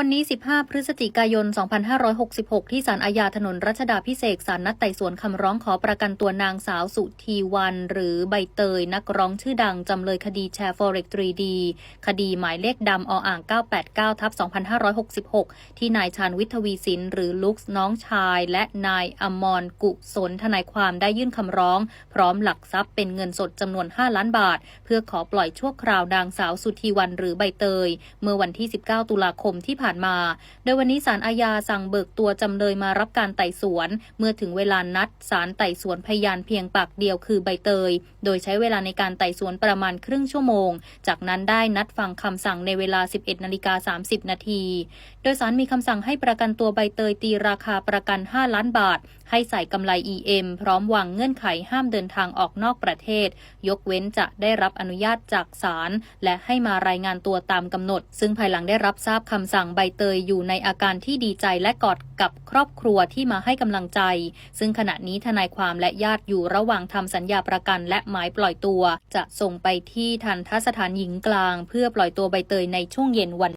วันนี้ 15 พฤศจิกายน 2566 ที่ศาลอาญาถนนรัชดาพิเศษศาลนัดไต่สวนคำร้องขอประกันตัวนางสาวสุธีวัน หรือใบเตย นักร้องชื่อดัง จำเลยคดีแชร์ Forex 3D คดีหมายเลขดำออ่าง 989 ทับ 2566 ที่นายชาญวิทวีสิน หรือลุกน้องชาย และนายอมรกุศลทนายความได้ยื่นคำร้อง พร้อมหลักทรัพย์เป็นเงินสดจำนวน 5 ล้านบาท เพื่อขอปล่อยชั่วคราวนางสาวสุธีวัน หรือใบเตย เมื่อวันที่ 19 ตุลาคมที่ผ่านมา โดยวันนี้ศาลอาญาสั่งเบิกตัวจำเลยมารับการไต่สวน เมื่อถึงเวลานัดศาลไต่สวนพยานเพียงปากเดียวคือใบเตย โดยใช้เวลาในการไต่สวนประมาณครึ่งชั่วโมง จากนั้นได้นัดฟังคำสั่งในเวลา 11นาฬิกา30 นาที โดยศาลมีคำสั่งให้ประกันตัวใบเตยตีราคาประกัน 5 ล้านบาท ให้ใส่กำไร EM พร้อมวางเงื่อนไขห้ามเดินทางออกนอกประเทศ ยกเว้นจะได้รับอนุญาตจากศาลและให้มารายงานตัวตามกำหนด ซึ่งภายหลังได้รับทราบคำสั่งใบเตยอยู่ในอาการที่ดีใจและกอดกับครอบครัวที่มาให้กำลังใจ ซึ่งขณะนี้ทนายความและญาติอยู่ระหว่างทำสัญญาประกันและหมายปล่อยตัว จะส่งไปที่ทันทสถานหญิงกลาง เพื่อปล่อยตัวใบเตยในช่วงเย็นวัน